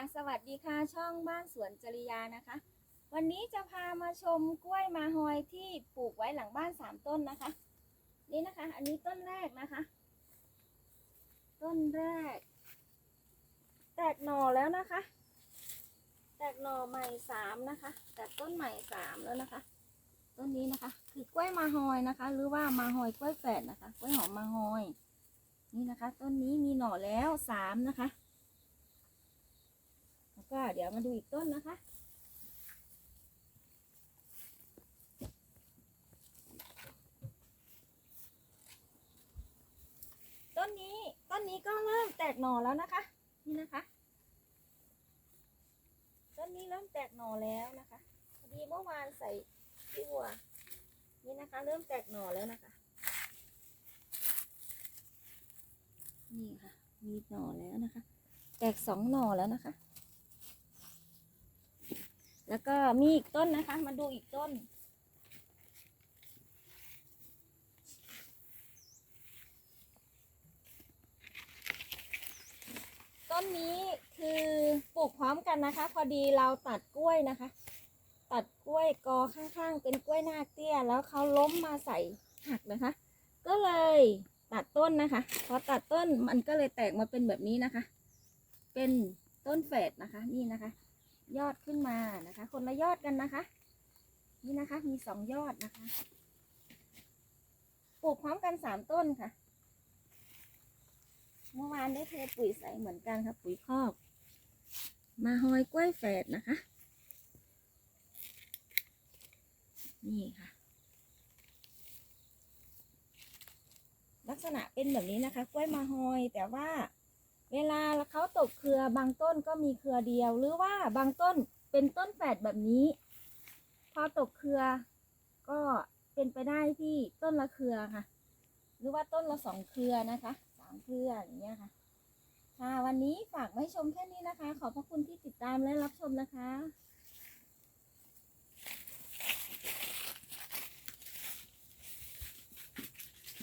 ค่ะ สวัสดีค่ะ ช่องบ้านสวนจริยานะคะ วันนี้จะพามาชมกล้วยมาฮอยที่ปลูกไว้หลังบ้านสามต้นนะคะ นี่นะคะ อันนี้ต้นแรกนะคะ ต้นแรก แตกหน่อแล้วนะคะ แตกหน่อใหม่สามนะคะ แตกต้นใหม่สามแล้วนะคะ ต้นนี้นะคะ คือกล้วยมาฮอยนะคะ หรือว่ามาฮอยกล้วยแฝดนะคะ กล้วยหอมมาฮอย นี่นะคะ ต้นนี้มีหน่อแล้วสามนะคะ ก็เดี๋ยวมาดูอีกต้นนะคะ ต้นนี้ต้นนี้ก็เริ่มแตกหน่อแล้วนะคะ นี่นะคะ ต้นนี้เริ่มแตกหน่อแล้วนะคะพอดีเมื่อวานใส่ที่วัวนี่นะคะ เริ่มแตกหน่อแล้วนะคะ นี่ค่ะ มีหน่อแล้วนะคะ แตกสองหน่อแล้วนะคะ แล้วก็มีอีกต้นนะคะ มาดูอีกต้น ต้นนี้คือปลูกพร้อมกันนะคะ พอดีเราตัดกล้วยนะคะ ตัดกล้วยกอข้างๆ เป็นกล้วยหน้าเตี้ย แล้วเขาล้มมาใส่หักนะคะ ก็เลยตัดต้นนะคะ พอตัดต้นมันก็เลยแตกมาเป็นแบบนี้นะคะ เป็นต้นแฝดนะคะ นี่นะคะ ยอดขึ้นมานะคะ คนละยอดกันนะคะ นี่นะคะ มีสองยอดนะคะ ปลูกพร้อมกันสามต้นค่ะ เมื่อวานได้เทปุ๋ยใส่เหมือนกันค่ะ ปุ๋ยคอก มาหอยกล้วยแฝดนะคะ นี่ค่ะ ลักษณะเป็นแบบนี้นะคะ กล้วยมาหอยแต่ว่า วลาเขาตกเครือบางต้นก็มีเครือเดียว หรือว่าบางต้นเป็นต้นแฝดแบบนี้ พอตกเครือ ก็เป็นไปได้ที่ต้นละเครือค่ะ หรือว่าต้นละสองเครือนะคะสามเครืออย่างเงี้ยค่ะค่ะวันนี้ฝากไว้ชมแค่นี้นะคะ ขอบพระคุณที่ติดตามและรับชมนะคะ